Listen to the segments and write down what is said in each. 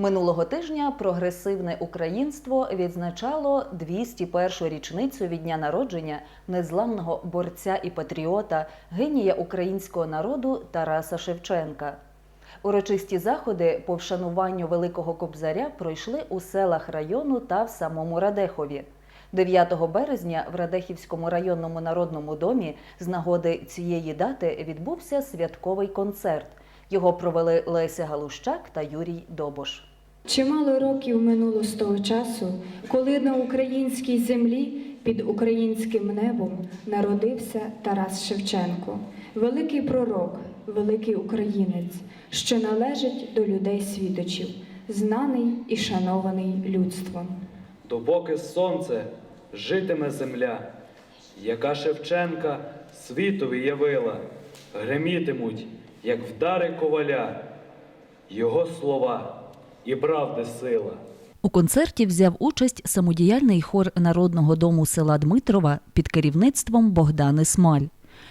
Минулого тижня прогресивне українство відзначало 201-ю річницю від дня народження незламного борця і патріота, генія українського народу Тараса Шевченка. Урочисті заходи по вшануванню Великого Кобзаря пройшли у селах району та в самому Радехові. 9 березня в Радехівському районному народному домі з нагоди цієї дати відбувся святковий концерт. Його провели Леся Галущак та Юрій Добош. Чимало років минуло з того часу, коли на українській землі під українським небом народився Тарас Шевченко, великий пророк, великий українець, що належить до людей світочів, знаний і шанований людством. Допоки сонце житиме земля, яка Шевченка світові явила, гремітимуть, як вдари коваля, його слова і правди сила. У концерті взяв участь самодіяльний хор народного дому села Дмитрова під керівництвом Богдани Смаль.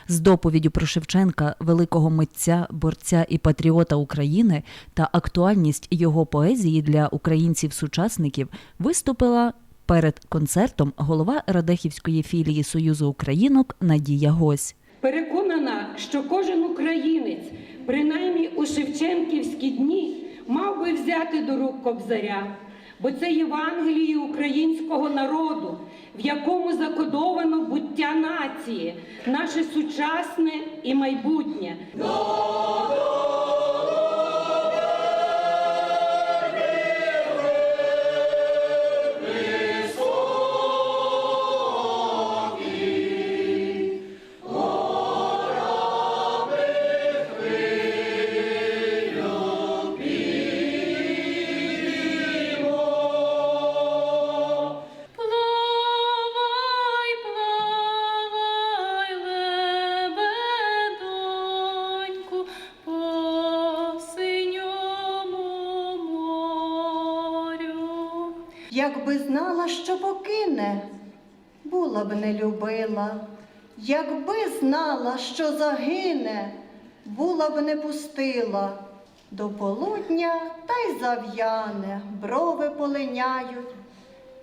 З доповіддю про Шевченка, великого митця, борця і патріота України та актуальність його поезії для українців-сучасників виступила перед концертом голова Радехівської філії Союзу Українок Надія Гось. Переконана, що кожен українець, принаймні у Шевченківські дні, мав би взяти до рук кобзаря, бо це Євангеліє українського народу, в якому закодовано буття нації, наше сучасне і майбутнє. Якби знала, що покине, була б не любила. Якби знала, що загине, була б не пустила. До полудня та й зав'яне, брови полиняють.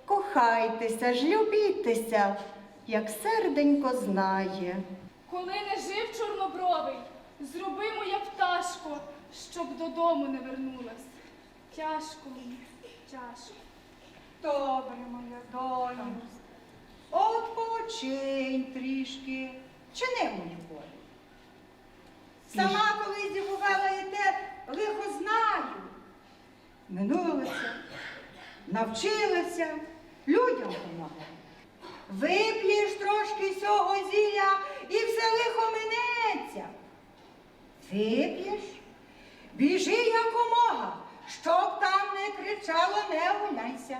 Кохайтеся ж, любітеся, як серденько знає. Коли не жив чорнобровий, зроби моя пташко, щоб додому не вернулась. Тяжко мені, тяжко. Добре, моя доню. Odpoczynь трішки. Чини мою волю. Сама колись дівувала і те лихо знаю. Минулася, навчилася, людям помагала. Вип'єш трошки цього зілля і все лихо минеться. Вип'єш, біжи якомога, щоб там не кричало, не гуляйся.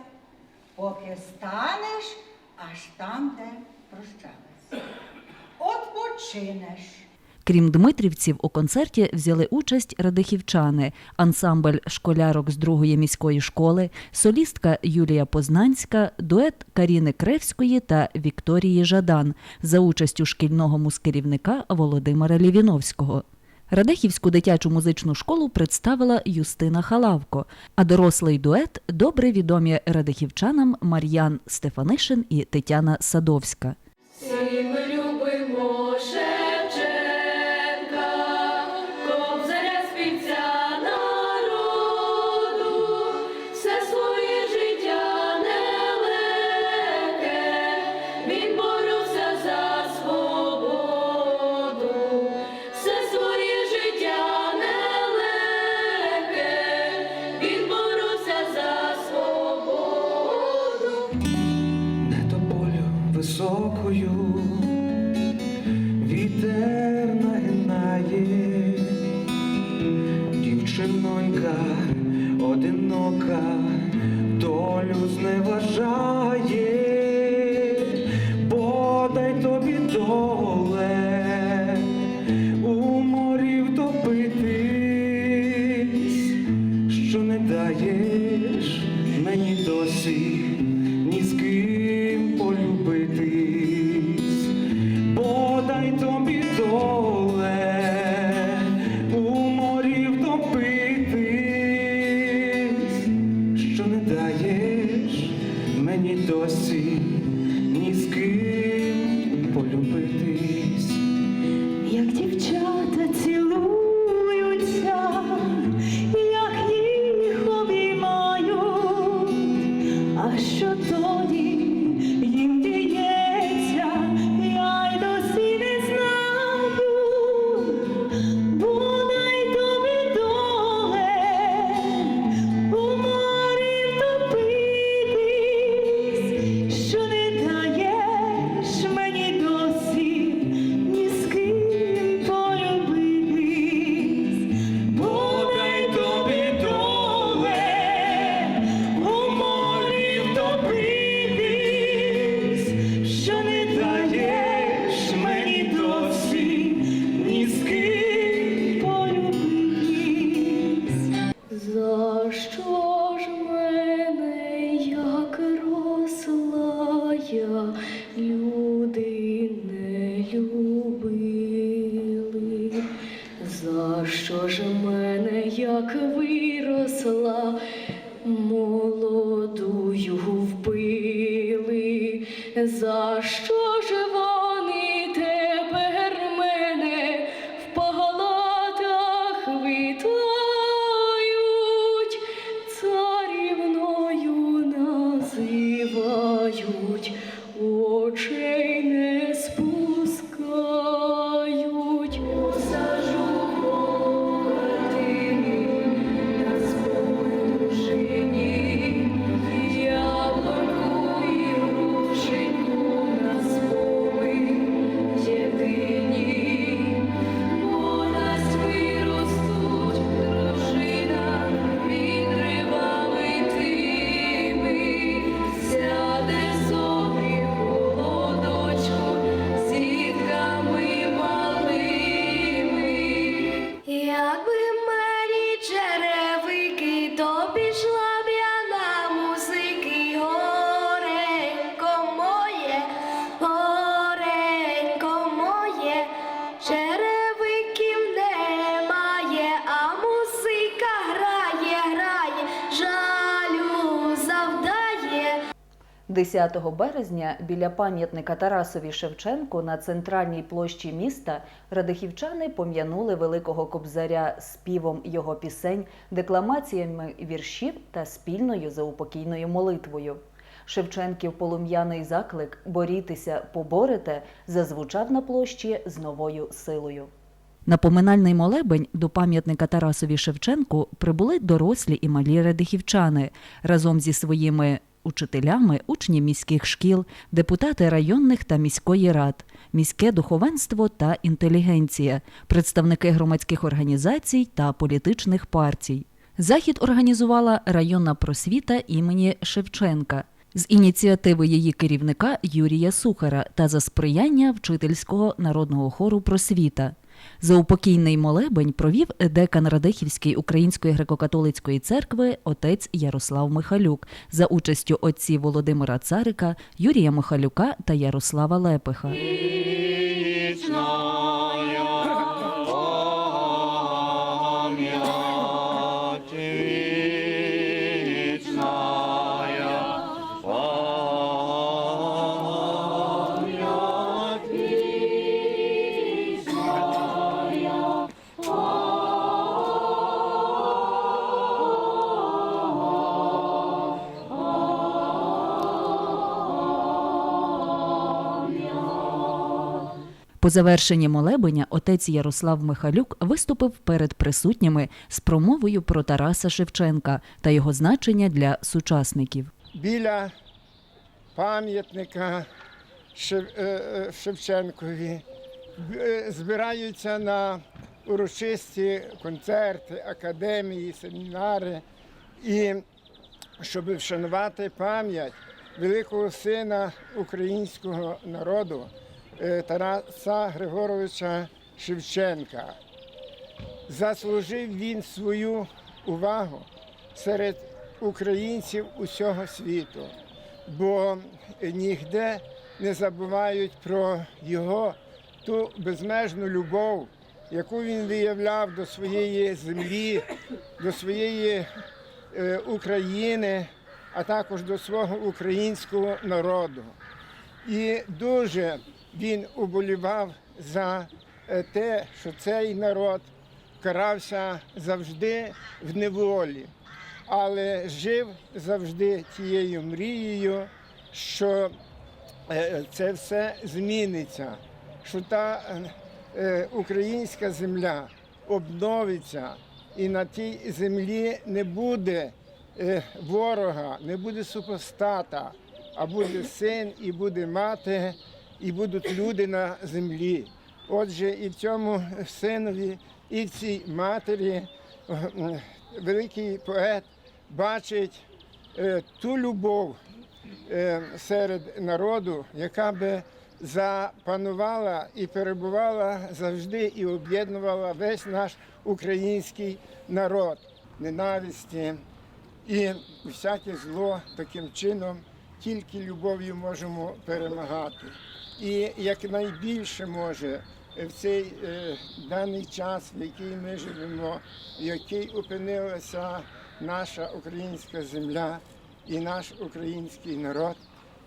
Поки станеш, аж там, де прощалась. От починеш. Крім дмитрівців, у концерті взяли участь радихівчани, ансамбль школярок з другої міської школи, солістка Юлія Познанська, дует Каріни Кревської та Вікторії Жадан за участю шкільного мускерівника Володимира Лівіновського. Радехівську дитячу музичну школу представила Юстина Халавко, а дорослий дует добре відомі радихівчанам Мар'ян Стефанишин і Тетяна Садовська. За що 10 березня біля пам'ятника Тарасові Шевченку на центральній площі міста радихівчани пом'янули великого кобзаря співом його пісень, декламаціями віршів та спільною заупокійною молитвою. Шевченків полум'яний заклик Борітеся, поборете зазвучав на площі з новою силою. На поминальний молебень до пам'ятника Тарасові Шевченку прибули дорослі і малі радихівчани разом зі своїми учителями, учні міських шкіл, депутати районних та міської рад, міське духовенство та інтелігенція, представники громадських організацій та політичних партій. Захід організувала районна просвіта імені Шевченка з ініціативи її керівника Юрія Сухара та за сприяння вчительського народного хору просвіта. Заупокійний молебень провів декан Радехівської Української греко-католицької церкви отець Ярослав Михалюк за участю отців Володимира Царика, Юрія Михалюка та Ярослава Лепиха. По завершенні молебеня отець Ярослав Михалюк виступив перед присутніми з промовою про Тараса Шевченка та його значення для сучасників. біля пам'ятника е, е, Шевченкові е, збираються на урочисті концерти, академії, семінари. І щоб вшанувати пам'ять великого сина українського народу Тараса Григоровича Шевченка. Заслужив він свою увагу серед українців усього світу, бо ніде не забувають про його ту безмежну любов, яку він виявляв до своєї землі, до своєї е, України а також до свого українського народу. І дуже він уболівав за е, те, що цей народ карався завжди в неволі, але жив завжди тією мрією, що е, це все зміниться, що та е, українська земля обновиться, і на тій землі не буде ворога, не буде супостата, а буде син і буде мати, і будуть люди на землі. Отже, і цьому синові, і цій матері е, великий поет бачить е, ту любов е, серед народу, яка би запанувала і перебувала завжди і об'єднувала весь наш український народ ненависті і всяке зло таким чином тільки любов'ю можемо перемагати. І якнайбільше може в цей е, даний час, в який ми живемо, в який опинилася наша українська земля і наш український народ,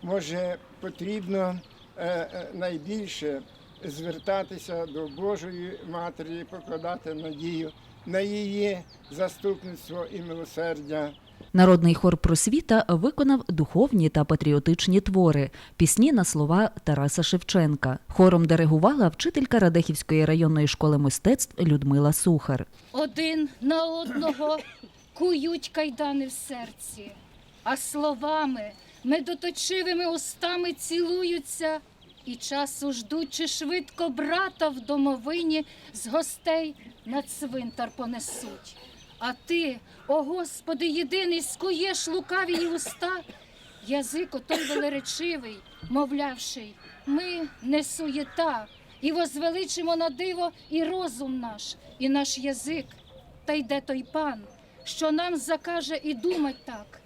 може потрібно е, е, найбільше звертатися до Божої Матері, покладати надію на її заступництво і милосердя. Народний хор просвіта виконав духовні та патріотичні твори, пісні на слова Тараса Шевченка. Хором диригувала вчителька Радехівської районної школи мистецтв Людмила Сухар. один на одного кують кайдани в серці, а словами, медоточивими устами цілуються, і часу ждуть, чи швидко брата в домовині з гостей на цвинтар понесуть. А ти, о Господи, єдиний, скуєш лукаві уста, язик отой велеречивий, мовлявший, ми не суєта, і возвеличимо на диво і розум наш, і наш язик. Та йде той пан, що нам закаже і думать так.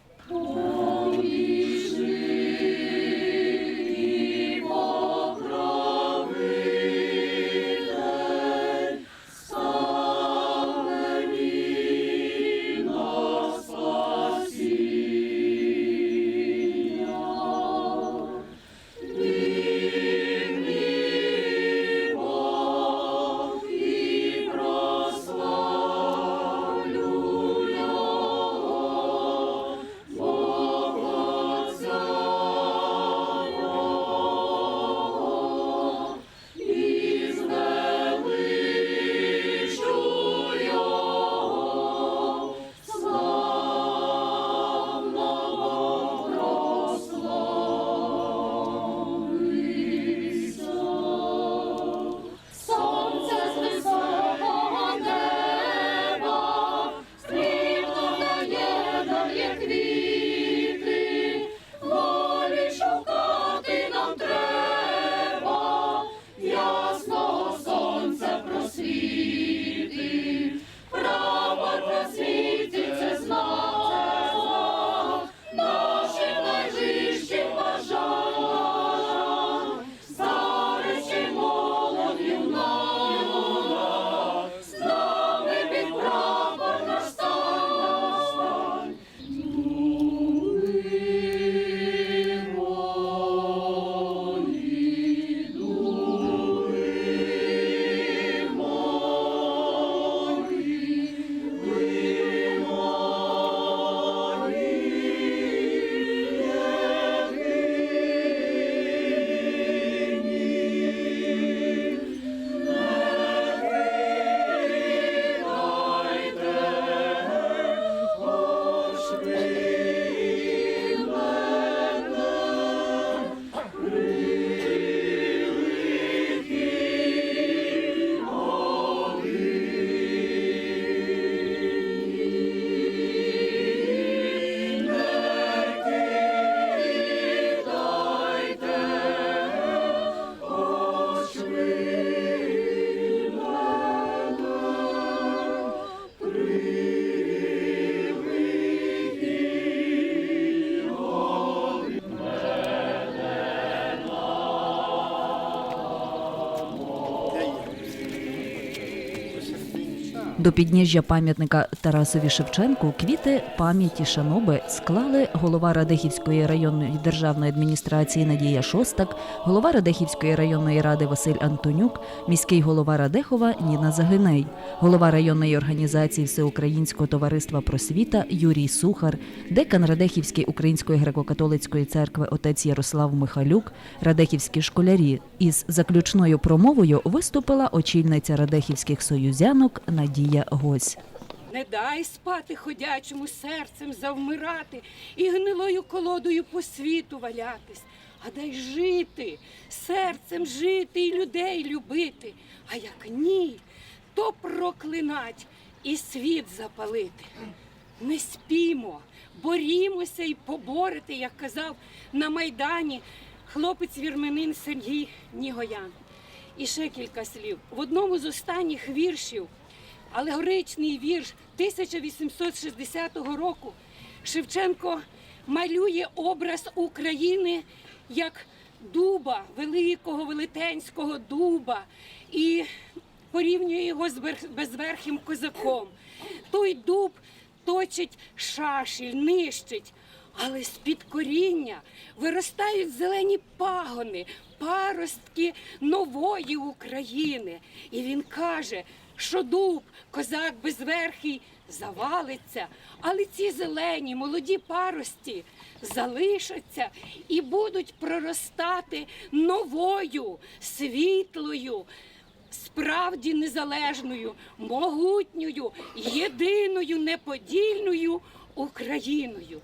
До підніжжя пам'ятника Тарасові Шевченку квіти пам'яті шаноби склали голова Радехівської районної державної адміністрації Надія Шостак, голова Радехівської районної ради Василь Антонюк, міський голова Радехова Ніна Загиней, голова районної організації Всеукраїнського товариства просвіта Юрій Сухар, декан Радехівської української греко-католицької церкви отець Ярослав Михалюк, радехівські школярі. Із заключною промовою виступила очільниця радехівських союзянок Надія Гось. Не дай спати ходячому серцем завмирати і гнилою колодою по світу валятись, а дай жити, серцем жити і людей любити. А як ні, то проклинать і світ запалити. Не спімо, борімося і поборете, як казав на Майдані хлопець вірменин Сергій Нігоян. І ще кілька слів. В одному з останніх віршів алегоричний вірш 1860 року Шевченко малює образ України як дуба, великого велетенського дуба, і порівнює його з безверхим козаком. Той дуб точить шашіль, нищить. Але з-під коріння виростають зелені пагони, паростки нової України. І він каже, що дуб, козак безверхий, завалиться, але ці зелені молоді парості залишаться і будуть проростати новою, світлою, справді незалежною, могутньою, єдиною, неподільною Україною.